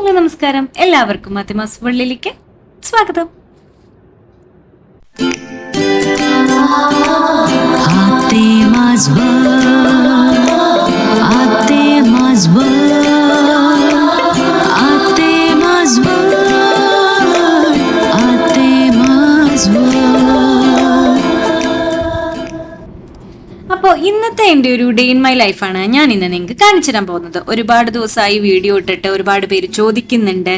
Hello നമസ്കാരം. എല്ലാവർക്കും മാത്യമാസ് വെള്ളിലേക്ക് സ്വാഗതം. mazba ഇന്നത്തെ എന്റെ ഒരു ഡേ ഇൻ മൈ ലൈഫാണ് ഞാൻ ഇന്ന് നിങ്ങൾക്ക് കാണിച്ചു തരാൻ പോകുന്നത്. ഒരുപാട് ദിവസമായി വീഡിയോ ഇട്ടിട്ട് ഒരുപാട് പേര് ചോദിക്കുന്നുണ്ട്.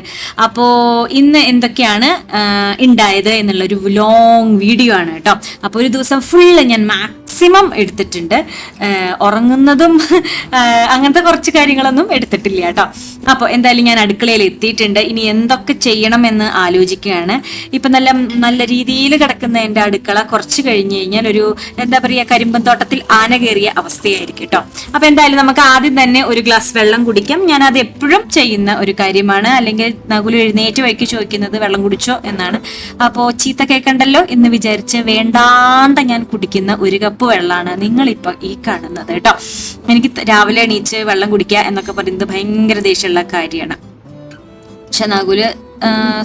അപ്പോൾ ഇന്ന് എന്തൊക്കെയാണ് ഉണ്ടായത് എന്നുള്ളൊരു ലോങ് വീഡിയോ ആണ് കേട്ടോ. അപ്പോൾ ഒരു ദിവസം ഫുള്ള് ഞാൻ മാക്സിമം എടുത്തിട്ടുണ്ട്. ഉറങ്ങുന്നതും അങ്ങനത്തെ കുറച്ച് കാര്യങ്ങളൊന്നും എടുത്തിട്ടില്ല കേട്ടോ. അപ്പോൾ എന്തായാലും ഞാൻ അടുക്കളയിൽ എത്തിയിട്ടുണ്ട്. ഇനി എന്തൊക്കെ ചെയ്യണം എന്ന് ആലോചിക്കുകയാണ്. ഇപ്പം നല്ല നല്ല രീതിയിൽ കിടക്കുന്ന എന്റെ അടുക്കള കുറച്ച് കഴിഞ്ഞ് കഴിഞ്ഞാൽ ഒരു എന്താ പറയുക കരിമ്പൻ തോട്ടത്തിൽ ആന കയറിയ അവസ്ഥയായിരിക്കും കേട്ടോ. അപ്പൊ എന്തായാലും നമുക്ക് ആദ്യം തന്നെ ഒരു ഗ്ലാസ് വെള്ളം കുടിക്കാം. ഞാൻ അത് എപ്പോഴും ചെയ്യുന്ന ഒരു കാര്യമാണ്. അല്ലെങ്കിൽ നകുലി എഴുന്നേറ്റ് വഴിക്ക് ചോദിക്കുന്നത് വെള്ളം കുടിച്ചോ എന്നാണ്. അപ്പോൾ ചീത്ത കേൾക്കണ്ടല്ലോ എന്ന് വിചാരിച്ച് വേണ്ടാണ്ട ഞാൻ കുടിക്കുന്ന ഒരു കപ്പ് വെള്ളമാണ് നിങ്ങളിപ്പോൾ ഈ കാണുന്നത് കേട്ടോ. എനിക്ക് രാവിലെ എണീച്ച് വെള്ളം കുടിക്കുക എന്നൊക്കെ പറയുന്നത് ഭയങ്കര ദേഷ്യമുള്ള കാര്യമാണ്. പക്ഷെ നകുൽ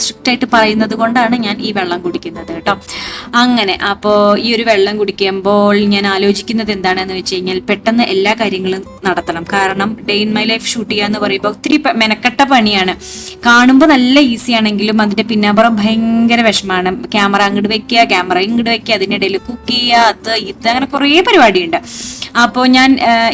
സ്ട്രിക്റ്റ് ആയിട്ട് പറയുന്നത് കൊണ്ടാണ് ഞാൻ ഈ വെള്ളം കുടിക്കുന്നത് കേട്ടോ. അങ്ങനെ അപ്പോൾ ഈ ഒരു വെള്ളം കുടിക്കുമ്പോൾ ഞാൻ ആലോചിക്കുന്നത് എന്താണെന്ന് വെച്ച് കഴിഞ്ഞാൽ പെട്ടെന്ന് എല്ലാ കാര്യങ്ങളും നടത്തണം. കാരണം day in my life shoot ചെയ്യുക എന്ന് പറയുമ്പോൾ ഒത്തിരി മെനക്കെട്ട പണിയാണ്. കാണുമ്പോൾ നല്ല ഈസി ആണെങ്കിലും അതിന്റെ പിന്നാമ്പുറം ഭയങ്കര വിഷമാണ്. ക്യാമറ അങ്ങോട്ട് വെക്കുക ക്യാമറ ഇങ്ങോട്ട് വെക്കുക അതിനിടയിൽ കുക്ക് ചെയ്യുക അത് ഇത് അങ്ങനെ കുറേ പരിപാടിയുണ്ട്. അപ്പോൾ ഞാൻ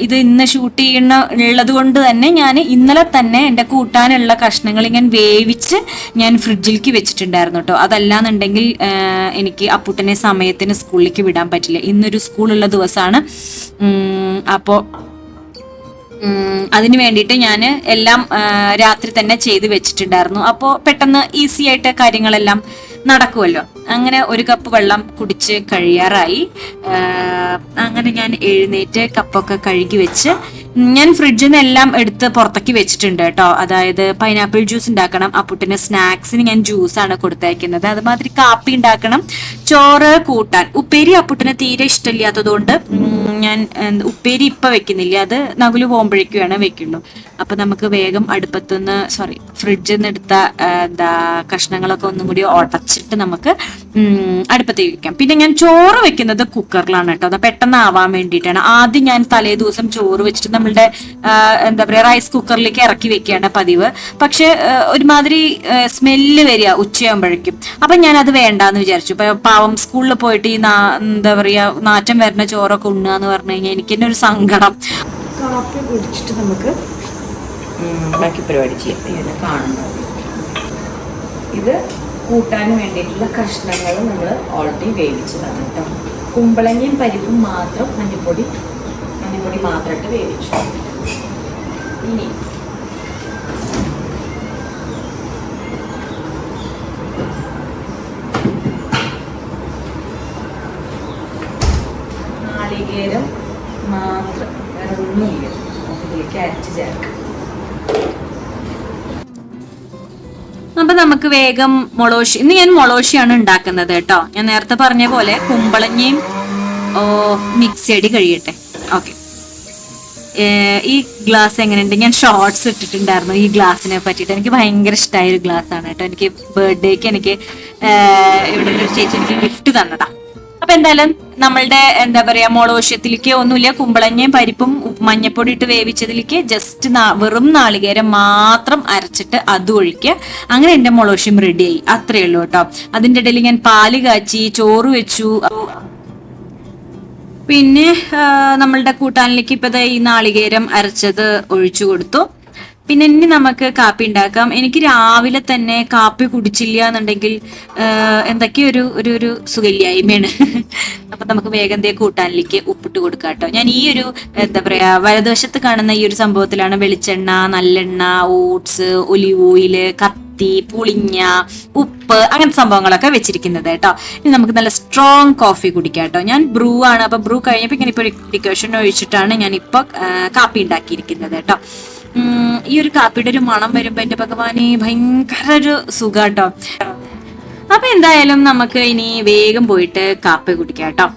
ഇത് ഇന്ന് ഷൂട്ട് ചെയ്യണ ഉള്ളത് കൊണ്ട് തന്നെ ഞാൻ ഇന്നലെ തന്നെ എന്റെ കൂട്ടാനുള്ള കഷ്ണങ്ങൾ ഇങ്ങനെ വേവിച്ച് ഞാൻ ഫ്രിഡ്ജിലേക്ക് വെച്ചിട്ടുണ്ടായിരുന്നു കേട്ടോ. അതല്ലാന്നുണ്ടെങ്കിൽ എനിക്ക് അപ്പുട്ടനെ സമയത്തിന് സ്കൂളിലേക്ക് വിടാൻ പറ്റില്ല. ഇന്നൊരു സ്കൂളുള്ള ദിവസമാണ്. അപ്പോൾ അതിന് വേണ്ടിയിട്ട് ഞാൻ എല്ലാം രാത്രി തന്നെ ചെയ്ത് വെച്ചിട്ടുണ്ടായിരുന്നു. അപ്പോൾ പെട്ടെന്ന് ഈസി ആയിട്ട് കാര്യങ്ങളെല്ലാം നടക്കുമല്ലോ അങ്ങനെ ഒരു കപ്പ് വെള്ളം കുടിച്ച് കഴിയാറായി. അങ്ങനെ ഞാൻ എഴുന്നേറ്റ് കപ്പൊക്കെ കഴുകി വെച്ച് ഞാൻ ഫ്രിഡ്ജിൽ നിന്ന് എല്ലാം എടുത്ത് പുറത്തേക്ക് വെച്ചിട്ടുണ്ട് കേട്ടോ. അതായത് പൈനാപ്പിൾ ജ്യൂസ് ഉണ്ടാക്കണം അപ്പുട്ടിന് സ്നാക്സിന് ഞാൻ ജ്യൂസാണ് കൊടുത്തയക്കുന്നത് അതുമാതിരി കാപ്പി ഉണ്ടാക്കണം ചോറ് കൂട്ടാൻ. ഉപ്പേരി അപ്പുട്ടിന് തീരെ ഇഷ്ടമില്ലാത്തതുകൊണ്ട് ഞാൻ ഉപ്പേരി ഇപ്പൊ വെക്കുന്നില്ല. അത് നകുൽ പോകുമ്പോഴേക്കുമാണ് വെക്കുള്ളൂ. അപ്പൊ നമുക്ക് വേഗം അടുപ്പത്തുനിന്ന് സോറി ഫ്രിഡ്ജിൽ നിന്ന് എടുത്ത എന്താ കഷ്ണങ്ങളൊക്കെ ഒന്നും കൂടി ഉടച്ചിട്ട് നമുക്ക് അടുപ്പത്തേക്ക് വെക്കാം. പിന്നെ ഞാൻ ചോറ് വെക്കുന്നത് കുക്കറിലാണ് കേട്ടോ. അത് പെട്ടെന്ന് ആവാൻ വേണ്ടിയിട്ടാണ്. ആദ്യം ഞാൻ തലേ ദിവസം ചോറ് വെച്ചിട്ട് നമ്മളുടെ എന്താ പറയാ റൈസ് കുക്കറിലേക്ക് ഇറക്കി വെക്കുകയാണ് പതിവ്. പക്ഷെ ഒരുമാതിരി സ്മെല്ല് വരിക ഉച്ചയാകുമ്പോഴേക്കും അപ്പൊ ഞാൻ അത് വേണ്ടാന്ന് വിചാരിച്ചു. പാവം സ്കൂളിൽ പോയിട്ട് ഈ എന്താ പറയാ നാറ്റം വരുന്ന ചോറൊക്കെ ഉണ്ണുക എന്ന് പറഞ്ഞു കഴിഞ്ഞാൽ എനിക്ക് തന്നെ ഒരു സങ്കടം. കാപ്പി കുടിച്ചിട്ട് നമുക്ക് ബാക്കി പരിപാടി ചെയ്യാം. ഇത് കൂട്ടാൻ വേണ്ടിയിട്ടുള്ള കഷ്ണങ്ങൾ നമ്മൾ ഓൾറെഡി വേവിച്ചതാണ് കേട്ടോ. കുമ്പളങ്ങയും പരിപ്പും മാത്രം മഞ്ഞപ്പൊടി മഞ്ഞപ്പൊടി മാത്രമായിട്ട് വേവിച്ചു. ഇനി നാളികേരം മാത്രം വേറെ ഒന്നുമില്ല ചേർക്കാം അപ്പൊ നമുക്ക് വേഗം മൊളോഷി ഇന്ന് ഞാൻ മൊളോഷിയാണ് ഉണ്ടാക്കുന്നത് കേട്ടോ. ഞാൻ നേരത്തെ പറഞ്ഞ പോലെ കുമ്പളങ്ങയും ഓ മിക്സി കഴിയട്ടെ. ഓക്കെ ഈ ഗ്ലാസ് എങ്ങനെയുണ്ട്? ഞാൻ ഷോർട്സ് ഇട്ടിട്ടുണ്ടായിരുന്നു ഈ ഗ്ലാസിനെ പറ്റിയിട്ട്. എനിക്ക് ഭയങ്കര ഇഷ്ടമായ ഒരു ഗ്ലാസ് ആണ് കേട്ടോ. എനിക്ക് ബർത്ത്ഡേക്ക് എനിക്ക് ഇവിടെ ഒരു ചേച്ചി എനിക്ക് ഗിഫ്റ്റ് തന്നതാ. അപ്പൊ എന്തായാലും നമ്മളുടെ എന്താ പറയാ മോളവശ്യത്തിലേക്ക് ഒന്നുമില്ല. കുമ്പളങ്ങയും പരിപ്പും മഞ്ഞപ്പൊടി ഇട്ട് വേവിച്ചതിലേക്ക് ജസ്റ്റ് വെറും നാളികേരം മാത്രം അരച്ചിട്ട് അത് ഒഴിക്കുക. അങ്ങനെ എന്റെ മുളോഷ്യം റെഡിയായി അത്രയേ ഉള്ളൂ കേട്ടോ. അതിന്റെ ഇടയിൽ ഞാൻ പാൽ കാച്ചി ചോറ് വെച്ചു. പിന്നെ നമ്മളുടെ കൂട്ടാനിലേക്ക് ഇപ്പൊ ഈ നാളികേരം അരച്ചത് ഒഴിച്ചു കൊടുത്തു. പിന്നെ ഇനി നമുക്ക് കാപ്പി ഉണ്ടാക്കാം. എനിക്ക് രാവിലെ തന്നെ കാപ്പി കുടിച്ചില്ല എന്നുണ്ടെങ്കിൽ എന്തൊക്കെയൊരു എന്തൊക്കെയോ ഒരു ഒരു ഒരു സുഖല്യായ്മയാണ് അപ്പൊ നമുക്ക് വേഗം ദേ കൂട്ടാനിലേക്ക് ഉപ്പിട്ട് കൊടുക്കാം കേട്ടോ. ഞാൻ ഈ ഒരു എന്താ പറയാ വലതുവശത്ത് കാണുന്ന ഈ ഒരു സംഭവത്തിലാണ് വെളിച്ചെണ്ണ നല്ലെണ്ണ ഓട്സ് ഒലിവ് ഓയിൽ കത്തി പുളിഞ്ഞ ഉപ്പ് അങ്ങനത്തെ സംഭവങ്ങളൊക്കെ വെച്ചിരിക്കുന്നത് കേട്ടോ. ഇനി നമുക്ക് നല്ല സ്ട്രോങ് കോഫി കുടിക്കാം കേട്ടോ. ഞാൻ ബ്രൂ ആണ്. അപ്പൊ ബ്രൂ കഴിഞ്ഞപ്പോൾ ഇങ്ങനെ ഇപ്പോൾ ഡിക്കോഷൻ ഒഴിച്ചിട്ടാണ് ഞാൻ ഇപ്പോൾ കാപ്പി ഉണ്ടാക്കിയിരിക്കുന്നത് കേട്ടോ. ഈ ഒരു കാപ്പിയുടെ ഒരു മണം വരുമ്പോ എന്റെ ഭഗവാനെ ഭയങ്കര ഒരു സുഖാട്ടോ. അപ്പൊ എന്തായാലും നമുക്ക് ഇനി വേഗം പോയിട്ട് കാപ്പി കുടിക്കാം കേട്ടോ.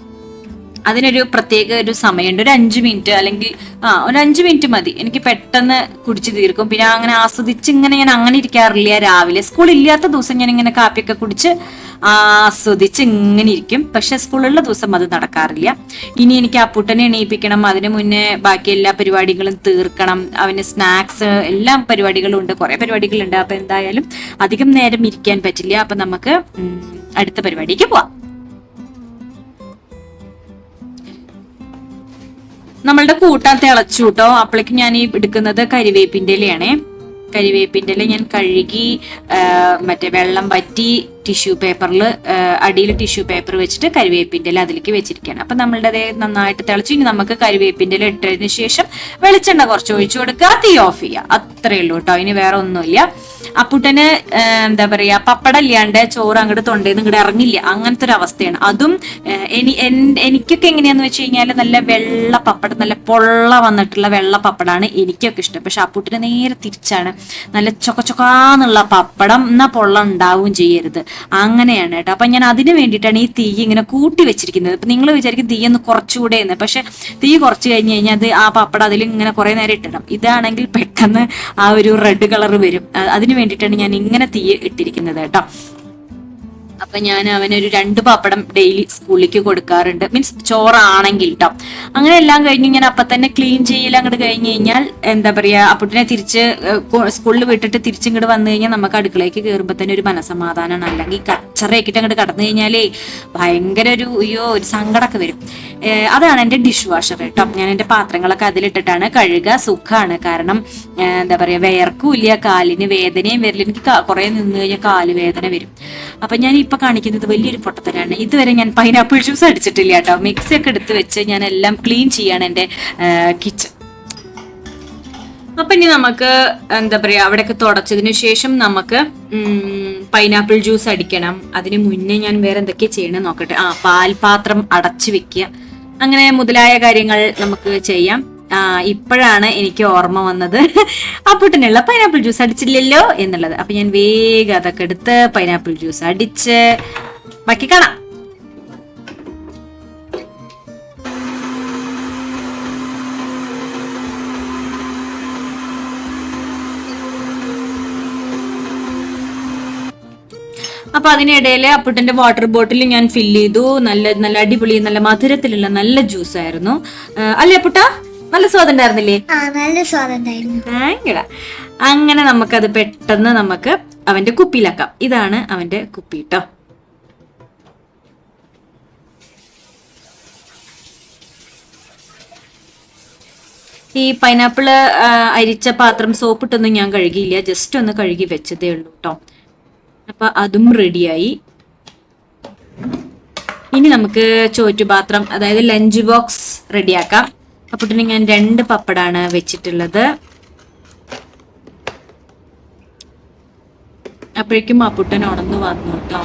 അതിനൊരു പ്രത്യേക ഒരു സമയമുണ്ട്. ഒരു അഞ്ച് മിനിറ്റ് അല്ലെങ്കിൽ ആ ഒരു അഞ്ച് മിനിറ്റ് മതി. എനിക്ക് പെട്ടെന്ന് കുടിച്ച് തീർക്കും. പിന്നെ അങ്ങനെ ആസ്വദിച്ച് ഇങ്ങനെ ഞാൻ അങ്ങനെ ഇരിക്കാറില്ല രാവിലെ. സ്കൂൾ ഇല്ലാത്ത ദിവസം ഞാൻ ഇങ്ങനെ കാപ്പിയൊക്കെ കുടിച്ച് ആസ്വദിച്ച് ഇങ്ങനെ ഇരിക്കും. പക്ഷെ സ്കൂളുള്ള ദിവസം അത് നടക്കാറില്ല. ഇനി എനിക്ക് അപ്പുട്ടനെ എണീപ്പിക്കണം. അതിന് മുന്നേ ബാക്കി എല്ലാ പരിപാടികളും തീർക്കണം. അവന് സ്നാക്സ് എല്ലാം പരിപാടികളും ഉണ്ട് കുറെ പരിപാടികളുണ്ട്. അപ്പൊ എന്തായാലും അധികം നേരം ഇരിക്കാൻ പറ്റില്ല. അപ്പൊ നമുക്ക് അടുത്ത പരിപാടിക്ക് പോവാം. നമ്മളുടെ കൂട്ടാൻ തിളച്ചു കേട്ടോ അപ്പോഴേക്കും ഞാൻ ഈ എടുക്കുന്നത് കരിവേപ്പിന്റെ ഇലയാണേ. കരിവേപ്പിന്റെ ഇല ഞാൻ കഴുകി മറ്റേ വെള്ളം വറ്റി ടിഷ്യൂ പേപ്പറിൽ അടിയിൽ ടിഷ്യൂ പേപ്പർ വെച്ചിട്ട് കരിവേപ്പിന്റെ ഇല അതിലേക്ക് വെച്ചിരിക്കുകയാണ്. അപ്പം നമ്മളുടെ നന്നായിട്ട് തിളച്ചു. ഇനി നമുക്ക് കരിവേപ്പിന്റെ ഇല ഇട്ടതിന് ശേഷം വെളിച്ചെണ്ണ കുറച്ച് ഒഴിച്ചു കൊടുക്കുക. തീ ഓഫ് ചെയ്യുക. അത്രയേ ഉള്ളൂ കേട്ടോ ഇനി വേറെ ഒന്നുമില്ല. അപ്പുട്ടന് എന്താ പറയാ പപ്പടം ഇല്ലാണ്ട് ചോറ് അങ്ങോട്ട് തൊണ്ടേന്ന് ഇങ്ങോട്ട് ഇറങ്ങില്ല അങ്ങനത്തെ ഒരു അവസ്ഥയാണ് അതും എനിക്കൊക്കെ എങ്ങനെയാന്ന് വെച്ച് കഴിഞ്ഞാൽ നല്ല വെള്ള പപ്പടം നല്ല പൊള്ള വന്നിട്ടുള്ള വെള്ള പപ്പടാണ് എനിക്കൊക്കെ ഇഷ്ടം. പക്ഷെ അപ്പുട്ടിന് നേരെ തിരിച്ചാണ് നല്ല ചൊക്ക ചൊക്കാന്നുള്ള പപ്പടം എന്നാ പൊള്ള ഉണ്ടാവുകയും ചെയ്യരുത്. അങ്ങനെയാണ് കേട്ടോ. അപ്പൊ ഞാൻ അതിന് വേണ്ടിയിട്ടാണ് ഈ തീ ഇങ്ങനെ കൂട്ടി വെച്ചിരിക്കുന്നത്. ഇപ്പൊ നിങ്ങൾ വിചാരിക്കും തീ ഒന്ന് കുറച്ചുകൂടെ എന്ന്. പക്ഷെ തീ കുറച്ച് കഴിഞ്ഞ് കഴിഞ്ഞാൽ അത് ആ പപ്പടം അതിൽ ഇങ്ങനെ കുറെ നേരം ഇട്ടിടണം. ഇതാണെങ്കിൽ പെട്ടെന്ന് ആ ഒരു റെഡ് കളർ വരും. അതിന് വേണ്ടിയിട്ടാണ് ഞാൻ ഇങ്ങനെ തീ ഇട്ടിരിക്കുന്നത് കേട്ടോ. അപ്പൊ ഞാൻ അവനൊരു രണ്ട് പപ്പടം ഡെയിലി സ്കൂളിലേക്ക് കൊടുക്കാറുണ്ട്. മീൻസ് ചോറാണെങ്കിൽ കേട്ടോ അങ്ങനെ എല്ലാം കഴിഞ്ഞ് ഞാൻ അപ്പൊ തന്നെ ക്ലീൻ ചെയ്യൽ അങ്ങോട്ട് കഴിഞ്ഞ് കഴിഞ്ഞാൽ എന്താ പറയാ അപ്പുട്ടിനെ തിരിച്ച് സ്കൂളിൽ വിട്ടിട്ട് തിരിച്ചിങ്ങോട്ട് വന്നു കഴിഞ്ഞാൽ നമുക്ക് അടുക്കളയ്ക്ക് കയറുമ്പോൾ തന്നെ ഒരു മനസമാധാനമാണ് അല്ലെങ്കിൽ കച്ചറയൊക്കെ അങ്ങോട്ട് കടന്നു കഴിഞ്ഞാലേ ഭയങ്കര ഒരു അയ്യോ ഒരു സങ്കടമൊക്കെ വരും. അതാണ് എന്റെ ഡിഷ് വാഷർ കേട്ടോ ഞാൻ എന്റെ പാത്രങ്ങളൊക്കെ അതിലിട്ടിട്ടാണ് കഴുകുക. സുഖമാണ് കാരണം എന്താ പറയാ വേർക്കൂല്ല കാലിന് വേദനയും വരില്ല എനിക്ക് കുറേ നിന്ന് കഴിഞ്ഞാൽ കാൽ വേദന വരും. അപ്പൊ ഞാൻ ഇപ്പൊ കാണിക്കുന്നത് വലിയൊരു പൊട്ടത്തരാണ്. ഇതുവരെ ഞാൻ പൈനാപ്പിൾ ജ്യൂസ് അടിച്ചിട്ടില്ല കേട്ടോ. മിക്സി ഒക്കെ എടുത്ത് വെച്ച് ഞാൻ എല്ലാം ക്ലീൻ ചെയ്യാണ് എന്റെ കിച്ചൺ അപ്പൊ ഇനി നമുക്ക് എന്താ പറയാ അവിടെയൊക്കെ തുടച്ചതിന് ശേഷം നമുക്ക് പൈനാപ്പിൾ ജ്യൂസ് അടിക്കണം. അതിന് മുന്നേ ഞാൻ വേറെ എന്തൊക്കെയാ ചെയ്യണം നോക്കട്ടെ. ആ പാൽപാത്രം അടച്ചു വെക്കുക. അങ്ങനെ മുതലായ കാര്യങ്ങൾ നമുക്ക് ചെയ്യാം. ഇപ്പോഴാണ് എനിക്ക് ഓർമ്മ വന്നത്. അപ്പുട്ടിനുള്ള പൈനാപ്പിൾ ജ്യൂസ് അടിച്ചില്ലല്ലോ എന്നുള്ളത്. അപ്പൊ ഞാൻ വേഗം അതൊക്കെ എടുത്ത് പൈനാപ്പിൾ ജ്യൂസ് അടിച്ച് ബാക്കി കാണാം. അപ്പൊ അതിനിടയിൽ അപ്പുട്ടന്റെ വാട്ടർ ബോട്ടിൽ ഞാൻ ഫില്ല് ചെയ്തു. നല്ല നല്ല അടിപൊളി നല്ല മധുരത്തിലുള്ള നല്ല ജ്യൂസ് ആയിരുന്നു. അല്ലേ അപ്പുട്ട നല്ല സ്വാദുണ്ടായിരുന്നില്ലേ ആ നല്ല സ്വാദുണ്ടായിരുന്നു താങ്കട അങ്ങനെ നമുക്കത് പെട്ടെന്ന് നമുക്ക് അവന്റെ കുപ്പിയിലാക്കാം. ഇതാണ് അവന്റെ കുപ്പി കേട്ടോ ഈ പൈനാപ്പിൾ അരിച്ച പാത്രം സോപ്പിട്ടൊന്നും ഞാൻ കഴുകിയില്ല. ജസ്റ്റ് ഒന്ന് കഴുകി വെച്ചതേ ഉള്ളൂ കേട്ടോ അപ്പൊ അതും റെഡിയായി ഇനി നമുക്ക് ചോറ്റുപാത്രം അതായത് ലഞ്ച് ബോക്സ് റെഡിയാക്കാം അപ്പത്തിന് ഞാൻ രണ്ട് പപ്പടാണ് വെച്ചിട്ടുള്ളത്. അപ്പോഴേക്കും അപ്പുട്ടൻ ഉണന്നു വന്നു കേട്ടോ.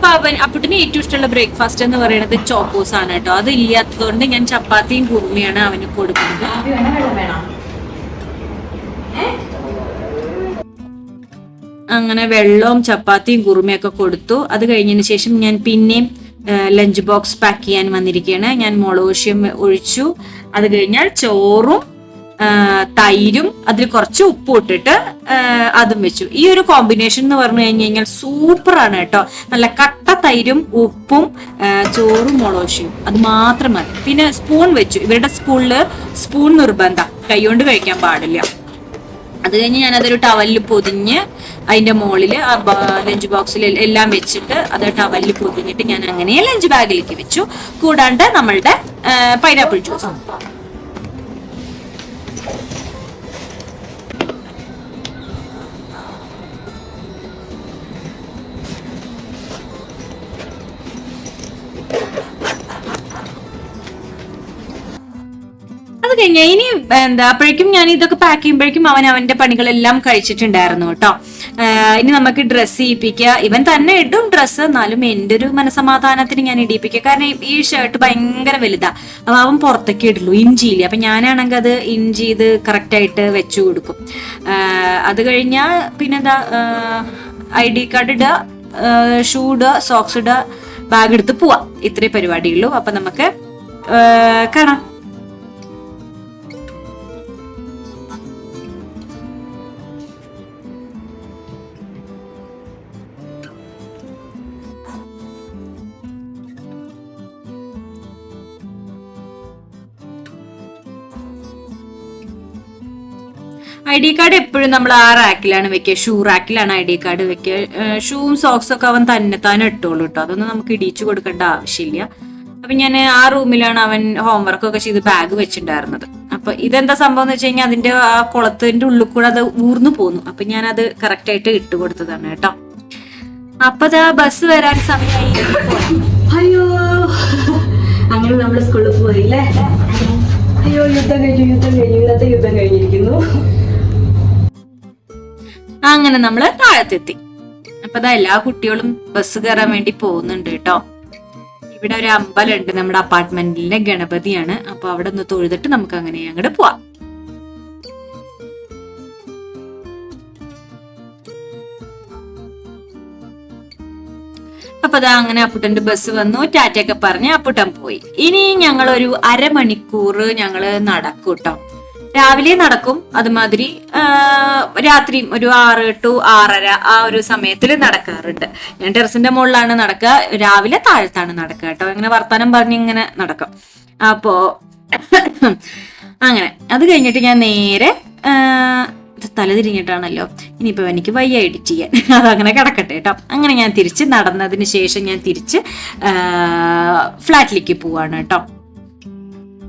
അപ്പൊ അവൻ അപ്പുട്ടിന് ഏറ്റവും ഇഷ്ടമുള്ള ബ്രേക്ക്ഫാസ്റ്റ് എന്ന് പറയുന്നത് ചോക്കോസ് ആണ് കേട്ടോ. അത് ഇല്ലാത്തതുകൊണ്ട് ഞാൻ ചപ്പാത്തിയും കുറുമയാണ് അവന് കൊടുക്കുന്നത്. അങ്ങനെ വെള്ളവും ചപ്പാത്തിയും കുറുമയൊക്കെ കൊടുത്തു. അത് കഴിഞ്ഞതിന് ശേഷം ഞാൻ പിന്നെയും ലഞ്ച് ബോക്സ് പാക്ക് ചെയ്യാൻ വന്നിരിക്കുകയാണ്. ഞാൻ മുളകുശ്യം ഒഴിച്ചു. അത് കഴിഞ്ഞാൽ ചോറും തൈരും അതിൽ കുറച്ച് ഉപ്പും ഇട്ടിട്ട് അതും വെച്ചു. ഈ ഒരു കോമ്പിനേഷൻ എന്ന് പറഞ്ഞു കഴിഞ്ഞ് കഴിഞ്ഞാൽ സൂപ്പറാണ് കേട്ടോ. നല്ല കട്ട തൈരും ഉപ്പും ചോറും മുളോശിയും അത് മാത്രം മതി. പിന്നെ സ്പൂൺ വെച്ചു. ഇവരുടെ സ്കൂളിൽ സ്പൂൺ നിർബന്ധം. കൈകൊണ്ട് കഴിക്കാൻ പാടില്ല. അത് കഴിഞ്ഞ് ഞാൻ അതൊരു ടവലിൽ പൊതിഞ്ഞ് അതിന്റെ മുകളിൽ ലഞ്ച് ബോക്സിൽ എല്ലാം വെച്ചിട്ട് അത് ടവലിൽ പൊതിഞ്ഞിട്ട് ഞാൻ അങ്ങനെ ലഞ്ച് ബാഗിലേക്ക് വെച്ചു. കൂടാണ്ട് നമ്മളുടെ പൈനാപ്പിൾ ജ്യൂസ് കഴിഞ്ഞ ഇനി എന്താ അപ്പോഴേക്കും ഞാൻ ഇതൊക്കെ പാക്ക് ചെയ്യുമ്പോഴേക്കും അവൻ അവന്റെ പണികളെല്ലാം കഴിച്ചിട്ടുണ്ടായിരുന്നു കേട്ടോ. ഇനി നമുക്ക് ഡ്രസ്സ് ചെയ്യിപ്പിക്കുക ഇവൻ തന്നെ ഇടും ഡ്രസ്സ് എന്നാലും എന്റെ ഒരു മനസമാധാനത്തിന് ഞാൻ ഇടിയിപ്പിക്കുക കാരണം ഈ- ഷർട്ട് ഭയങ്കര വലുതാ. അപ്പൊ അവൻ പുറത്തേക്ക് ഇടുള്ളൂ ഇഞ്ചിയില്ല അപ്പൊ ഞാനാണെങ്കിൽ അത് ഇഞ്ചി ഇത് കറക്റ്റായിട്ട് വെച്ചു കൊടുക്കും. അത് കഴിഞ്ഞാൽ പിന്നെന്താ ഐ ഡി കാർഡ് ഇടുക ഷൂ ഇടുക സോക്സ് ഇടുക ബാഗ് എടുത്ത് പോവാം. ഇത്രേ പരിപാടിയുള്ളൂ. അപ്പൊ നമുക്ക് കാണാം. ഐ ഡി കാർഡ് എപ്പോഴും നമ്മൾ ആ റാക്കിലാണ് വെക്കുക. ഷൂ റാക്കിലാണ് ഐ ഡി കാർഡ് വെക്കുക. ഷൂവും സോക്സും ഒക്കെ അവൻ തന്നെ താനെ ഇട്ടോളൂ കേട്ടോ അതൊന്നും നമുക്ക് ഇടിച്ചു കൊടുക്കേണ്ട ആവശ്യമില്ല. അപ്പൊ ഞാൻ ആ റൂമിലാണ് അവൻ ഹോംവർക്ക് ഒക്കെ ചെയ്ത് ബാഗ് വെച്ചിട്ടുണ്ടായിരുന്നത്. അപ്പൊ ഇതെന്താ സംഭവം എന്ന് വെച്ച് കഴിഞ്ഞാൽ അതിന്റെ ആ കുളത്തിന്റെ ഉള്ളിൽ കൂടെ അത് ഊർന്നു പോന്നു. അപ്പൊ ഞാൻ അത് കറക്റ്റ് ആയിട്ട് ഇട്ട് കൊടുത്തതാണ് കേട്ടോ. അപ്പൊ ആ ബസ് വരാൻ സമയമായി അയ്യോ. അങ്ങനെ നമ്മൾ സ്കൂളിൽ പോയില്ലേ അയ്യോ യുദ്ധം കഴിഞ്ഞു യുദ്ധം കഴിഞ്ഞു. ഇന്നത്തെ യുദ്ധം കഴിഞ്ഞിരിക്കുന്നു. അങ്ങനെ നമ്മൾ താഴത്തെത്തി. അപ്പൊ അതാ എല്ലാ കുട്ടികളും ബസ് കയറാൻ വേണ്ടി പോകുന്നുണ്ട് കേട്ടോ. ഇവിടെ ഒരു അമ്പലമുണ്ട് നമ്മുടെ അപ്പാർട്ട്മെന്റിലെ ഗണപതിയാണ്. അപ്പൊ അവിടെ ഒന്ന് തൊഴുതിട്ട് നമുക്ക് അങ്ങനെ അങ്ങോട്ട് പോവാം. അപ്പൊ അതാ അങ്ങനെ അപ്പുട്ടന്റെ ബസ് വന്നു. ടാറ്റയൊക്കെ പറഞ്ഞ് അപ്പുട്ടൻ പോയി. ഇനി ഞങ്ങൾ ഒരു അരമണിക്കൂർ ഞങ്ങൾ നടക്കൂട്ടോ. കേട്ടോ രാവിലെ നടക്കും. അതുമാതിരി രാത്രി രാത്രിയും ഒരു ആറ് ടു ആറര ആ ഒരു സമയത്തിൽ നടക്കാറുണ്ട്. ഞാൻ ടെറസിന്റെ മുകളിലാണ് നടക്കുക. രാവിലെ താഴത്താണ് നടക്കുക കേട്ടോ. ഇങ്ങനെ വർത്തമാനം പറഞ്ഞ് ഇങ്ങനെ നടക്കും. അപ്പോ അങ്ങനെ. അത് കഴിഞ്ഞിട്ട് ഞാൻ നേരെ തല തിരിഞ്ഞിട്ടാണല്ലോ. ഇനിയിപ്പോ എനിക്ക് വയ്യ എഡിറ്റ് ചെയ്യാൻ. അതങ്ങനെ കിടക്കട്ടെ കേട്ടോ. അങ്ങനെ ഞാൻ തിരിച്ച് നടന്നതിന് ശേഷം ഞാൻ തിരിച്ച് ഫ്ലാറ്റിലേക്ക് പോവാണ് കേട്ടോ.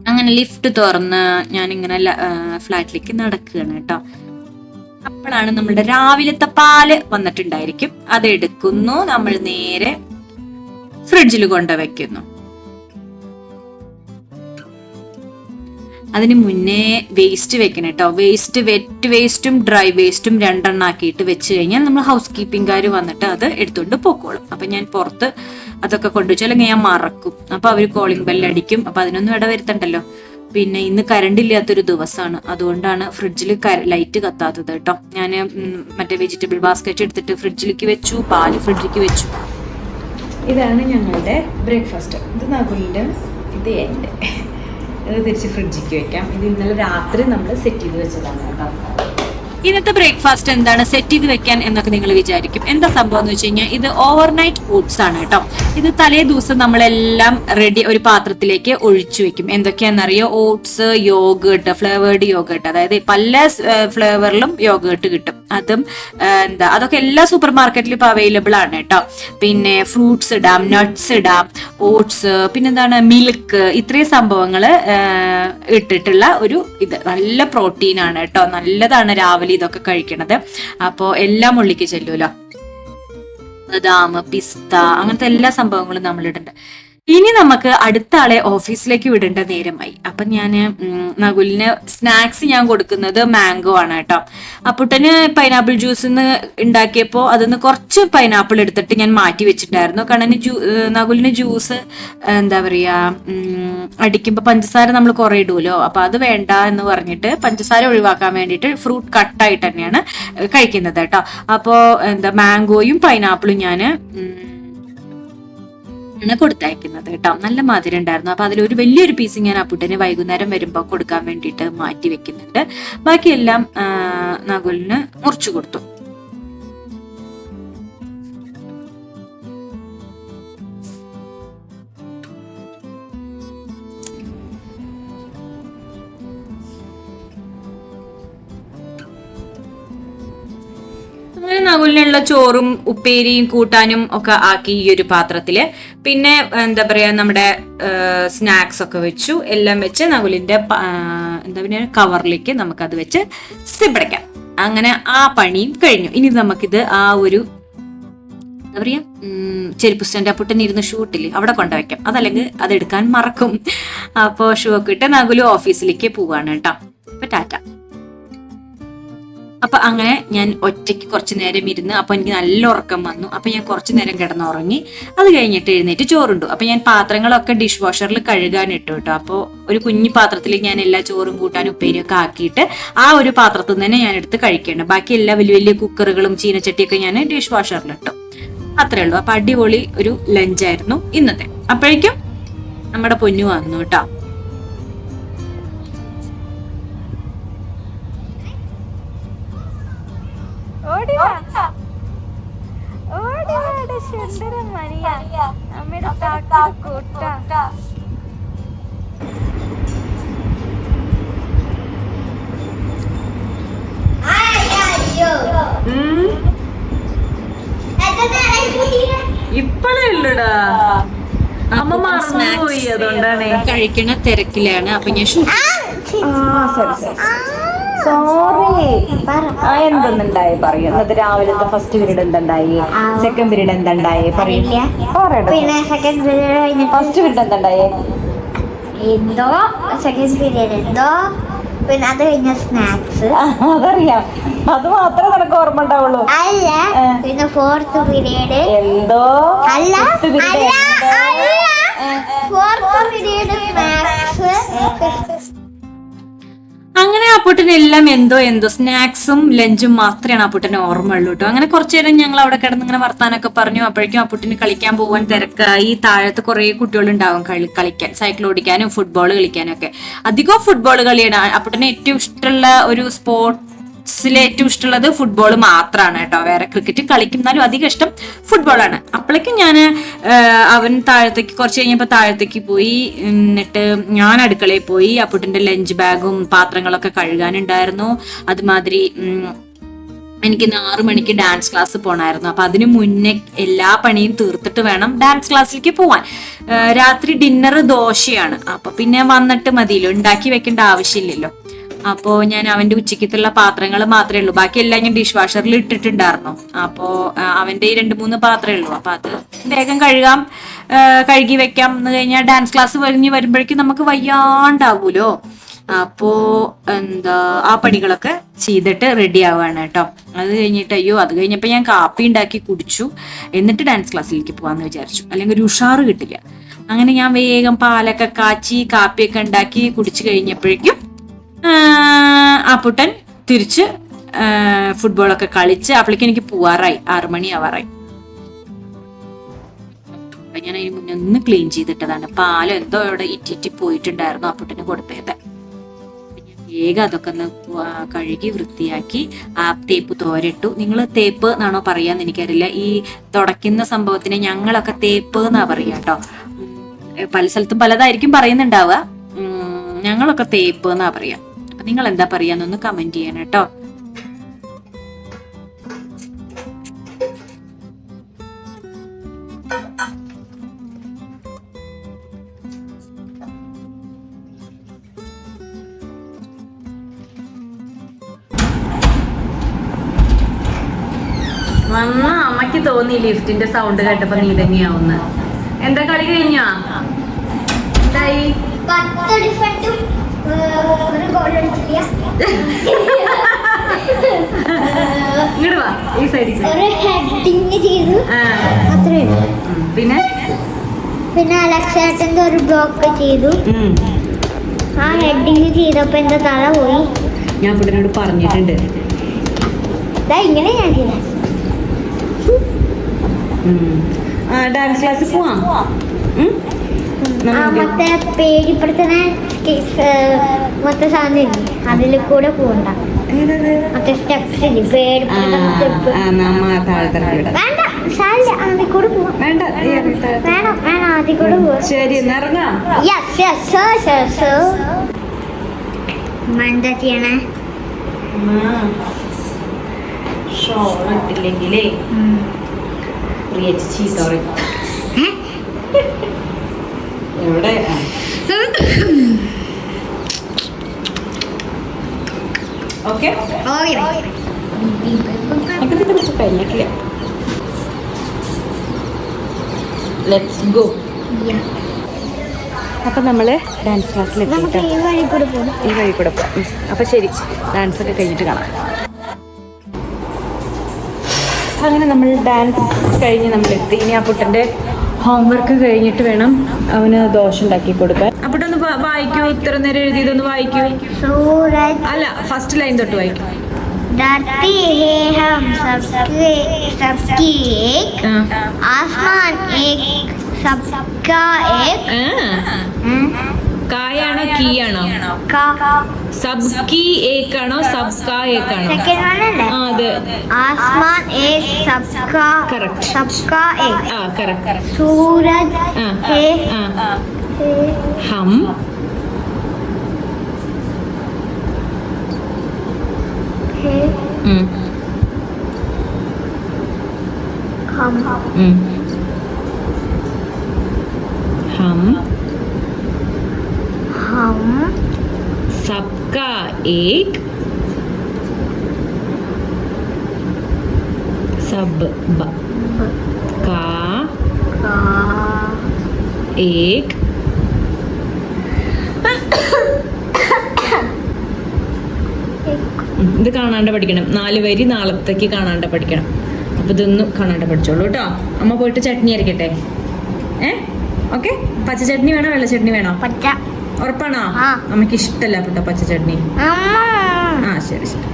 അങ്ങനെ ലിഫ്റ്റ് തുറന്ന് ഞാൻ ഇങ്ങനെ ഫ്ലാറ്റിലേക്ക് നടക്കുകയാണ് കേട്ടോ. അപ്പോഴാണ് നമ്മുടെ രാവിലത്തെ പാൽ വന്നിട്ടുണ്ടായിരിക്കും. അത് എടുക്കുന്നു. നമ്മൾ നേരെ ഫ്രിഡ്ജിൽ കൊണ്ട് വെക്കുന്നു. അതിന് മുന്നേ വേസ്റ്റ് വെക്കണം കേട്ടോ. വേസ്റ്റ് വെറ്റ് വേസ്റ്റും ഡ്രൈ വേസ്റ്റും രണ്ടെണ്ണം ആക്കിയിട്ട് വെച്ച് കഴിഞ്ഞാൽ നമ്മൾ ഹൗസ് കീപ്പിംഗുകാർ വന്നിട്ട് അത് എടുത്തുകൊണ്ട് പോക്കോളും. അപ്പൊ ഞാൻ പുറത്ത് അതൊക്കെ കൊണ്ടുവച്ചു അല്ലെങ്കിൽ ഞാൻ മറക്കും. അപ്പൊ അവർ കോളിംഗ് ബെല്ല് അടിക്കും. അപ്പൊ അതിനൊന്നും ഇടവരുത്തണ്ടല്ലോ. പിന്നെ ഇന്ന് കറണ്ട് ഇല്ലാത്തൊരു ദിവസമാണ് അതുകൊണ്ടാണ് ഫ്രിഡ്ജിൽ ലൈറ്റ് കത്താത്തത് കേട്ടോ. ഞാൻ മറ്റേ വെജിറ്റബിൾ ബാസ്ക്കറ്റ് എടുത്തിട്ട് ഫ്രിഡ്ജിലേക്ക് വെച്ചു. പാൽ ഫ്രിഡ്ജിലേക്ക് വെച്ചു. ഇതാണ് ഞങ്ങളുടെ ബ്രേക്ക്ഫാസ്റ്റ് ഇത് നകുലിന്റെ ഇത് എന്റെ. ഇത് തിരിച്ച് ഫ്രിഡ്ജിലേക്ക് വെക്കാം. ഇത് ഇന്നലെ രാത്രി നമ്മൾ സെറ്റ് ചെയ്ത് വെച്ചതാണ് കേട്ടോ. ഇന്നത്തെ ബ്രേക്ക്ഫാസ്റ്റ് എന്താണ്? സെറ്റ് ചെയ്ത് വെക്കാൻ എന്നൊക്കെ നിങ്ങൾ വിചാരിക്കും. എന്താ സംഭവം എന്ന് വെച്ച് കഴിഞ്ഞാൽ ഇത് ഓവർനൈറ്റ് ഓട്സ് ആണ് കേട്ടോ. ഇത് തലേ ദിവസം നമ്മളെല്ലാം റെഡി ഒരു പാത്രത്തിലേക്ക് ഒഴിച്ചു വെക്കും. എന്തൊക്കെയാണെന്നറിയോ? ഓട്സ് യോഗേട്ട് ഫ്ലേവേർഡ് യോഗേട്ട് അതായത് പല ഫ്ലേവറിലും യോഗേട്ട് കിട്ടും. അതും എന്താ അതൊക്കെ എല്ലാ സൂപ്പർ മാർക്കറ്റിലും ഇപ്പോൾ അവൈലബിൾ ആണ് കേട്ടോ. പിന്നെ ഫ്രൂട്ട്സ് ഇടാം നട്ട്സ് ഇടാം ഓട്സ് പിന്നെന്താണ് മിൽക്ക് ഇത്രയും സംഭവങ്ങൾ ഇട്ടിട്ടുള്ള ഒരു ഇത്. നല്ല പ്രോട്ടീൻ ആണ് കേട്ടോ. നല്ലതാണ് രാവിലെ ഇതൊക്കെ കഴിക്കണത്. അപ്പോൾ എല്ലാം ഉള്ളിക്ക് ചെല്ലുമല്ലോ ബദാം പിസ്ത അങ്ങനത്തെ എല്ലാ സംഭവങ്ങളും നമ്മൾ ഇടണ്ട ഇനി നമുക്ക് അടുത്ത ആളെ ഓഫീസിലേക്ക് വിടേണ്ട നേരമായി. അപ്പൊ ഞാൻ നകുലിന് സ്നാക്സ് ഞാൻ കൊടുക്കുന്നത് മാംഗോ ആണ് കേട്ടോ. അപ്പുട്ടന് പൈനാപ്പിൾ ജ്യൂസ് ഉണ്ടാക്കിയപ്പോൾ അതിന്ന് കുറച്ച് പൈനാപ്പിൾ എടുത്തിട്ട് ഞാൻ മാറ്റി വെച്ചിട്ടുണ്ടായിരുന്നു. കാരണം ജ്യൂ നകുലിന് ജ്യൂസ് എന്താ പറയാ അടിക്കുമ്പോ അടിക്കുമ്പോൾ പഞ്ചസാര നമ്മൾ കുറെ ഇടുമല്ലോ അപ്പൊ അത് വേണ്ട എന്ന് പറഞ്ഞിട്ട് പഞ്ചസാര ഒഴിവാക്കാൻ വേണ്ടിയിട്ട് ഫ്രൂട്ട് കട്ടായിട്ട് തന്നെയാണ് കഴിക്കുന്നത് കേട്ടോ. അപ്പോൾ എന്താ മാംഗോയും പൈനാപ്പിളും ഞാൻ ആണ് കൊടുത്തയക്കുന്നത് കേട്ടോ. നല്ല മധുരം ഉണ്ടായിരുന്നു. അപ്പൊ അതിലൊരു വലിയൊരു പീസ് ഞാൻ അപ്പുട്ടന് വൈകുന്നേരം വരുമ്പോൾ കൊടുക്കാൻ വേണ്ടിയിട്ട് മാറ്റി വെക്കുന്നുണ്ട്. ബാക്കിയെല്ലാം നകുലിന് മുറിച്ചു കൊടുത്തു. നകുലിനുള്ള ചോറും ഉപ്പേരിയും കൂട്ടാനും ഒക്കെ ആക്കി ഈ ഒരു പാത്രത്തിൽ. പിന്നെ എന്താ പറയാ നമ്മുടെ സ്നാക്സ് ഒക്കെ വെച്ചു. എല്ലാം വെച്ച് നകുലിന്റെ എന്താ പറയുക കവറിലേക്ക് നമുക്കത് വെച്ച് സിപ്പടയ്ക്കാം അങ്ങനെ ആ പണിയും കഴിഞ്ഞു. ഇനി നമുക്കിത് ആ ഒരു എന്താ പറയാ ഉം, ചെരുപ്പ് സ്റ്റാൻഡ് അപ്പുട്ടൻ ഇരുന്ന് ഷൂട്ടിൽ അവിടെ കൊണ്ടുവയ്ക്കാം. അതല്ലെങ്കിൽ അതെടുക്കാൻ മറക്കും. അപ്പോൾ ഷൂ ഒക്കെ ഇട്ട് നകുലു ഓഫീസിലേക്ക് പോവാണ് കേട്ടോ. അപ്പൊ ടാറ്റ. അപ്പൊ അങ്ങനെ ഞാൻ ഒറ്റയ്ക്ക് കുറച്ച് നേരം ഇരുന്ന് അപ്പൊ എനിക്ക് നല്ല ഉറക്കം വന്നു. അപ്പൊ ഞാൻ കുറച്ച് നേരം കിടന്നുറങ്ങി. അത് കഴിഞ്ഞിട്ട് എഴുന്നേറ്റ് ചോറുണ്ടു. അപ്പൊ ഞാൻ പാത്രങ്ങളൊക്കെ ഡിഷ് വാഷറിൽ കഴുകാനിട്ടു കേട്ടോ. അപ്പോൾ ഒരു കുഞ്ഞു പാത്രത്തിൽ ഞാൻ എല്ലാ ചോറും കൂട്ടാനും ഉപ്പേരിയൊക്കെ ആക്കിയിട്ട് ആ ഒരു പാത്രത്തിൽ തന്നെ ഞാൻ എടുത്ത് കഴിക്കേണ്ട. ബാക്കി എല്ലാ വലിയ വലിയ കുക്കറുകളും ചീനച്ചട്ടിയൊക്കെ ഞാൻ ഡിഷ് വാഷറിലിട്ടു അത്രേ ഉള്ളൂ. അപ്പൊ അടിപൊളി ഒരു ലഞ്ചായിരുന്നു ഇന്നത്തെ. അപ്പോഴേക്കും നമ്മുടെ പൊന്നു വന്നു കേട്ടോ. ഇപ്പഴേ ഉള്ളടാ അമ്മ മറന്നുപോയി അതുകൊണ്ടാണ്. കഴിക്കണ തിരക്കിലാണ്. അപ്പൊ ഞാൻ സോറി ആ എന്തെന്നുണ്ടായി? പറയും. എന്നിട്ട് രാവിലത്തെ ഫസ്റ്റ് പീരീഡ് എന്തുണ്ടായി? സെക്കൻഡ് പീരീഡ് എന്തുണ്ടായി? പറയൂ. പിന്നെ സെക്കൻഡ് പീരീഡ് കഴിഞ്ഞിട്ട് ഫസ്റ്റ് പീരീഡ് എന്തുണ്ടായി? എന്തോ? സെക്കൻഡ് പീരീഡ് എന്തോ? പിന്നെ അത് കഴിഞ്ഞ സ്നാക്സ് അതറിയാം. അത് മാത്രമേ നിനക്ക് ഓർമ്മ ഉണ്ടാവുള്ളൂ അല്ല പിന്നെ ഫോർത്ത് പീരീഡ് എന്തോ? അല്ല? ഫോർത്ത് പീരീഡ് മാത്സ് അങ്ങനെ ആ എല്ലാം എന്തോ എന്തോ സ്നാക്സും ലഞ്ചും മാത്രമാണ് ആ ഓർമ്മ ഉള്ളൂ കേട്ടോ അങ്ങനെ കുറച്ചു നേരം ഞങ്ങൾ അവിടെ കിടന്ന് ഇങ്ങനെ വർത്താനൊക്കെ പറഞ്ഞു. അപ്പോഴേക്കും ആ പൊട്ടിന് കളിക്കാൻ പോകാൻ തിരക്കായി. താഴത്ത് കുറേ കുട്ടികളുണ്ടാവും കളി കളിക്കാൻ സൈക്കിൾ ഓടിക്കാനും ഫുട്ബോൾ കളിക്കാനും ഒക്കെ അധികം ഫുട്ബോൾ കളിയാണ്. ആ അപ്പുട്ടിന് ഏറ്റവും ഇഷ്ടമുള്ള ഒരു സ്പോർട്സിൽ ഏറ്റവും ഇഷ്ടമുള്ളത് ഫുട്ബോൾ മാത്രമാണ് കേട്ടോ. വേറെ ക്രിക്കറ്റ് കളിക്കുന്നാലും അധികം ഇഷ്ടം ഫുട്ബോളാണ് അപ്പോഴേക്കും ഞാൻ അവൻ താഴത്തേക്ക് കുറച്ച് കഴിഞ്ഞപ്പോൾ താഴത്തേക്ക് പോയി എന്നിട്ട് ഞാൻ അടുക്കളയിൽ പോയി അപ്പുട്ടിന്റെ ലഞ്ച് ബാഗും പാത്രങ്ങളൊക്കെ കഴുകാനുണ്ടായിരുന്നു. അതുമാതിരി എനിക്ക് ഇന്ന് ആറു മണിക്ക് ഡാൻസ് ക്ലാസ് പോണായിരുന്നു. അപ്പൊ അതിന് മുന്നേ എല്ലാ പണിയും തീർത്തിട്ട് വേണം ഡാൻസ് ക്ലാസ്സിലേക്ക് പോവാൻ. രാത്രി ഡിന്നർ ദോശയാണ്. അപ്പൊ പിന്നെ വന്നിട്ട് മതിയല്ലോ. ഉണ്ടാക്കി വെക്കേണ്ട ആവശ്യമില്ലല്ലോ. അപ്പോ ഞാൻ അവന്റെ ഉച്ചക്കത്തുള്ള പാത്രങ്ങൾ മാത്രമേ ഉള്ളൂ. ബാക്കി എല്ലാം ഞാൻ ഡിഷ് വാഷറിൽ ഇട്ടിട്ടുണ്ടായിരുന്നു. അപ്പോ അവന്റെ രണ്ട് മൂന്ന് പാത്രമേ ഉള്ളൂ. അപ്പൊ അത് വേഗം കഴുകാം. കഴുകി വെക്കാം. എന്ന് കഴിഞ്ഞാൽ ഡാൻസ് ക്ലാസ് കഴിഞ്ഞ് വരുമ്പോഴേക്കും നമുക്ക് വയ്യാണ്ടാവൂലോ? അപ്പോ എന്താ ആ പണികളൊക്കെ ചെയ്തിട്ട് റെഡി ആവാണ് കേട്ടോ. അത് കഴിഞ്ഞിട്ട് അയ്യോ അത് കഴിഞ്ഞപ്പോൾ ഞാൻ കാപ്പി ഉണ്ടാക്കി കുടിച്ചു. എന്നിട്ട് ഡാൻസ് ക്ലാസ്സിലേക്ക് പോവാന്ന് വിചാരിച്ചു. അല്ലെങ്കിൽ ഒരു ഉഷാറ് കിട്ടില്ല. അങ്ങനെ ഞാൻ വേഗം പാലൊക്കെ കാച്ചി കാപ്പിയൊക്കെ ഉണ്ടാക്കി കുടിച്ചു കഴിഞ്ഞപ്പോഴേക്കും ആ, ആ പുട്ടൻ തിരിച്ച് ആ, ഫുട്ബോളൊക്കെ കളിച്ച് അപ്പോഴേക്കും എനിക്ക് പോവാറായി. ആറു മണി ആവാറായി. ഞാൻ അതിന് മുന്നേ ഒന്ന് ക്ലീൻ ചെയ്തിട്ടതാണ്. പാലം എന്തോ അവിടെ ഇറ്റിറ്റി പോയിട്ടുണ്ടായിരുന്നു അപ്പുട്ടിന് കൊടുത്തത്. വേഗം അതൊക്കെ ഒന്ന് കഴുകി വൃത്തിയാക്കി ആ തേപ്പ് തോരട്ടു. നിങ്ങൾ തേപ്പ് എന്നാണോ പറയാന്ന് എനിക്കറിയില്ല. ഈ തുടയ്ക്കുന്ന സംഭവത്തിന് ഞങ്ങളൊക്കെ തേപ്പ് എന്നാ പറയുക കേട്ടോ പല സ്ഥലത്തും പലതായിരിക്കും പറയുന്നുണ്ടാവുക. ഞങ്ങളൊക്കെ തേപ്പ് എന്നാ പറയാ. അപ്പൊ നിങ്ങൾ എന്താ പറയാന്നൊന്ന് കമന്റ് ചെയ്യണം കേട്ടോ. വന്ന അമ്മയ്ക്ക് തോന്നി ലിഫ്റ്റിന്റെ സൗണ്ട് കേട്ടപ്പോ നീ തന്നെയാവുന്ന എന്താ കളി കഴിഞ്ഞാ? എന്തായി? പത്ത് ഡിഫന്റും ഒരു ഗോൾ അടിച്ചില്ല ഇങ്ങോട്ട് വാ ഈ സൈഡിൽ ഒരു ഹെഡിങ് ചെയ്തു. അത്രേ ഉള്ളൂ. പിന്നെ? പിന്നെ അലക്സേട്ടന്റെ ഒരു ബ്ലോക്ക് ചെയ്തു. ആ ഹെഡിങ് ചെയ്തപ്പോ എന്റെ തല പോയി? ഞാൻ പുള്ളിനോട് പറഞ്ഞിട്ടുണ്ട്. ഇങ്ങനെ ഞാൻ ചെയ്ത. ഡാൻസ് ക്ലാസ്സിൽ പോവാ? മറ്റേ പേടിപ്പെടുത്തുന്ന മറ്റേ സാധനം അതിൽ കൂടെ പോകണ്ട? മറ്റേ സ്റ്റെപ്സ് വേണ്ട സാരില്ല അതിൽ കൂടെ പോവാം വേണ്ട വേണം വേണം അതിൽ കൂടെ പോവാം ശരി എന്താ ചെയ്യണേ? ഷോൾ പ്രിയ ചീത്ത പറയും എവിടെ? ഓക്കെ? ലെറ്റ്സ് ഗോ അപ്പൊ നമ്മൾ ഡാൻസ് ക്ലാസ്സിൽ ഈ വഴി കൂടെ പോകാം. അപ്പൊ ശരി ഡാൻസ് ഒക്കെ കഴിഞ്ഞിട്ട് കാണാം. അങ്ങനെ നമ്മൾ ഡാൻസ് കഴിഞ്ഞ് നമ്മൾ എത്തി ഇനി ആ പുട്ടന്റെ ഹോംവർക്ക് കഴിഞ്ഞിട്ട് വേണം അവന് ദോശ ഉണ്ടാക്കി കൊടുക്കാൻ. അപ്പോട്ടൊന്ന് വായിക്കൂ ഇത്ര നേരം എഴുതിയതൊന്ന് വായിക്കൂ सूरज അല്ല ഫസ്റ്റ് ലൈൻ തൊട്ട് വായിക്കൂ धरती है हम सबके सबकी एक ആ. आसमान एक सबका एक ആ. കായാണോ കീ ആണോ का സബ് കീ ഏക്കാണോ സബ് കാ ഏക്കാണോ सेकंड वन है ആ അതെ आसमान एक सबका Correct. सबका एक ആ കറക്റ്റ് सूरज ആ है ആ ഹം है ഉം, हम ഉം. हम हम सबका एक सब ब- का का एक കാണാണ്ട് പഠിക്കണം നാല് വരി നാളത്തേക്ക് കാണാണ്ട് പഠിക്കണം അപ്പൊ ഇതൊന്നും കാണാണ്ട് പഠിച്ചോളൂ കേട്ടോ അമ്മ പോയിട്ട് ചട്നി അരക്കട്ടെ ഏ ഓക്കെ പച്ച ചട്നി വേണോ വെള്ള ചട്നി വേണോ पच्चा ഉറപ്പാണോ ആ. അമ്മക്ക് ഇഷ്ടല്ല കേട്ടോ പച്ച ചട്നി अम्मा ആ ശരി ശരി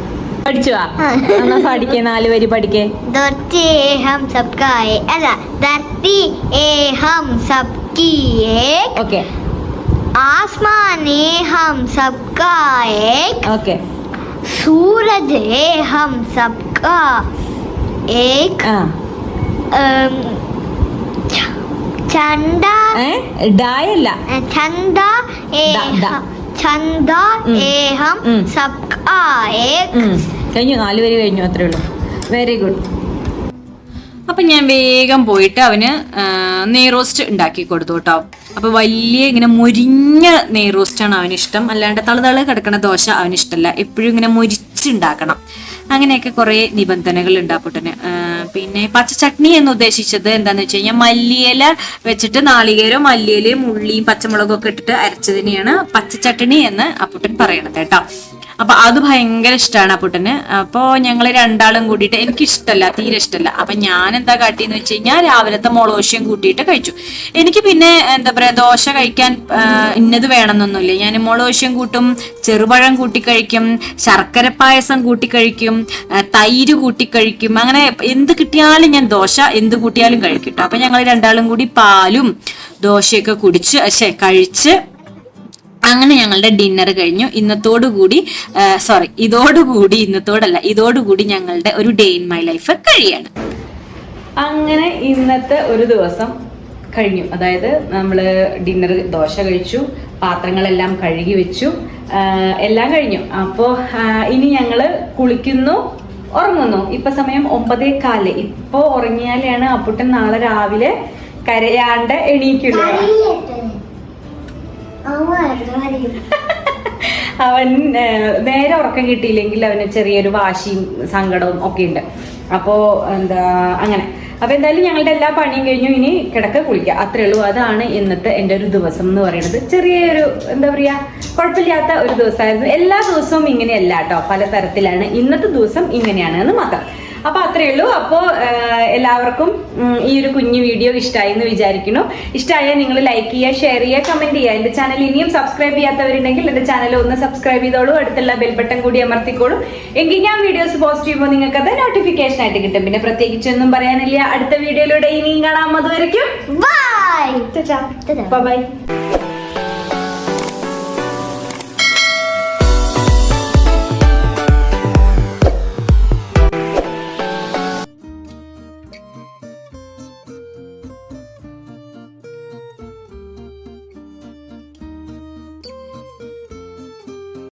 പഠിച്ചു വാ ആ. എന്നാ പഠിക്കേ നാല് വരി പഠിക്കേ धरती है हम सबका एक अला धरती है हम सबकी एक ഓക്കെ आसमान है हम सबका एक ഓക്കെ सूरज है हम सबका एक ആ अम, च- चंदा ഏ ഡായല്ല चंदा ए दा- दा। चंदा ഉം. ए हम ഉം. सबका एक ഉം. കഴിഞ്ഞു നാല് വരി കഴിഞ്ഞു അത്രേ ഉള്ളൂ വെരി ഗുഡ് അപ്പൊ ഞാൻ വേഗം പോയിട്ട് അവന് ആ, നെയ് റോസ്റ്റ് ഉണ്ടാക്കി കൊടുത്തു കേട്ടോ അപ്പൊ വലിയ ഇങ്ങനെ മുരിഞ്ഞ നെയ് റോസ്റ്റാണ് അവന് ഇഷ്ടം അല്ലാണ്ട് തളുതള കിടക്കണ ദോശ അവന് ഇഷ്ടമല്ല എപ്പോഴും ഇങ്ങനെ മുരിച്ചുണ്ടാക്കണം. അങ്ങനെയൊക്കെ കുറേ നിബന്ധനകൾ ഉണ്ട് പിന്നെ പച്ച ചട്നി എന്ന് ഉദ്ദേശിച്ചത് എന്താന്ന് വെച്ച് കഴിഞ്ഞാൽ മല്ലിയില വെച്ചിട്ട് നാളികേരവും മല്ലിയിലയും ഉള്ളിയും പച്ചമുളകും ഒക്കെ ഇട്ടിട്ട് അരച്ചതിനെയാണ് പച്ച ചട്നി എന്ന് അപ്പുട്ടൻ പറയണത് കേട്ടോ. അപ്പൊ അത് ഭയങ്കര ഇഷ്ടമാണ് ആ പുട്ടന്. അപ്പോ ഞങ്ങൾ രണ്ടാളും കൂടിയിട്ട് എനിക്ക് ഇഷ്ടമല്ല തീരെ ഇഷ്ടമല്ല അപ്പൊ ഞാൻ എന്താ കാട്ടിയെന്ന് വെച്ച് കഴിഞ്ഞാൽ രാവിലത്തെ മുളകോശയും കൂട്ടിയിട്ട് കഴിച്ചു. എനിക്ക് പിന്നെ എന്താ പറയാ ദോശ കഴിക്കാൻ ഇന്നത് വേണമെന്നൊന്നുമില്ല. ഞാൻ മുളകോശയും കൂട്ടും ചെറുപഴം കൂട്ടി കഴിക്കും ശർക്കര പായസം കൂട്ടി കഴിക്കും തൈര് കൂട്ടി കഴിക്കും. അങ്ങനെ എന്ത് കിട്ടിയാലും ഞാൻ ദോശ എന്ത് കൂട്ടിയാലും കഴിക്കും കേട്ടോ. അപ്പൊ ഞങ്ങൾ രണ്ടാളും കൂടി പാലും ദോശയൊക്കെ കുടിച്ച് പക്ഷേ കഴിച്ച് അങ്ങനെ ഞങ്ങളുടെ ഡിന്നർ കഴിഞ്ഞു. ഇന്നത്തോടുകൂടി സോറി ഇതോടുകൂടി ഇന്നത്തോടല്ല ഇതോടുകൂടി ഞങ്ങളുടെ ഒരു ഡേ ഇൻ മൈ ലൈഫ് കഴിയാണ്. അങ്ങനെ ഇന്നത്തെ ഒരു ദിവസം കഴിഞ്ഞു. അതായത് നമ്മൾ ഡിന്നർ ദോശ കഴിച്ചു പാത്രങ്ങളെല്ലാം കഴുകി വെച്ചു എല്ലാം കഴിഞ്ഞു. അപ്പോൾ ഇനി ഞങ്ങൾ കുളിക്കുന്നു ഉറങ്ങുന്നു. ഇപ്പം സമയം ഒമ്പതേ കാൽ. ഇപ്പോൾ ഉറങ്ങിയാലാണ് അപ്പുട്ടൻ നാളെ രാവിലെ കരയാണ്ട് എണീക്കുള്ളൂ. അവൻ നേരെ ഉറക്കം കിട്ടിയില്ലെങ്കിൽ അവന് ചെറിയൊരു വാശിയും സങ്കടവും ഒക്കെ ഉണ്ട്. അപ്പോ എന്താ അങ്ങനെ. അപ്പൊ എന്തായാലും ഞങ്ങളുടെ എല്ലാ പണിയും കഴിഞ്ഞു. ഇനി കിടക്ക കുളിക്കുക അത്രേ ഉള്ളൂ. അതാണ് ഇന്നത്തെ എന്റെ ഒരു ദിവസം എന്ന് പറയുന്നത്. ചെറിയൊരു എന്താ പറയാ കുഴപ്പമില്ലാത്ത ഒരു ദിവസമായിരുന്നു. എല്ലാ ദിവസവും ഇങ്ങനെയല്ല കേട്ടോ. പല തരത്തിലാണ് ഇന്നത്തെ ദിവസം ഇങ്ങനെയാണ് എന്ന് മാത്രം. അപ്പൊ അത്രേ ഉള്ളൂ. അപ്പോ എല്ലാവർക്കും ഈ ഒരു കുഞ്ഞു വീഡിയോ ഇഷ്ടമായി എന്ന് വിചാരിക്കുന്നു. ഇഷ്ടമായാൽ നിങ്ങൾ ലൈക്ക് ചെയ്യുക ഷെയർ ചെയ്യുക കമന്റ് ചെയ്യുക. എന്റെ ചാനൽ ഇനിയും സബ്സ്ക്രൈബ് ചെയ്യാത്തവരുണ്ടെങ്കിൽ എന്റെ ചാനൽ ഒന്ന് സബ്സ്ക്രൈബ് ചെയ്തോളൂ. അടുത്തുള്ള ബെൽബട്ടൺ കൂടി അമർത്തിക്കോളൂ. എങ്കിൽ ഞാൻ വീഡിയോസ് പോസ്റ്റ് ചെയ്യുമ്പോൾ നിങ്ങൾക്ക് അത് നോട്ടിഫിക്കേഷൻ ആയിട്ട് കിട്ടും. പിന്നെ പ്രത്യേകിച്ചൊന്നും പറയാനില്ല. അടുത്ത വീഡിയോയിലൂടെ ഇനിയും കാണാം. അതുവരെയ്ക്കും ബൈ ബൈ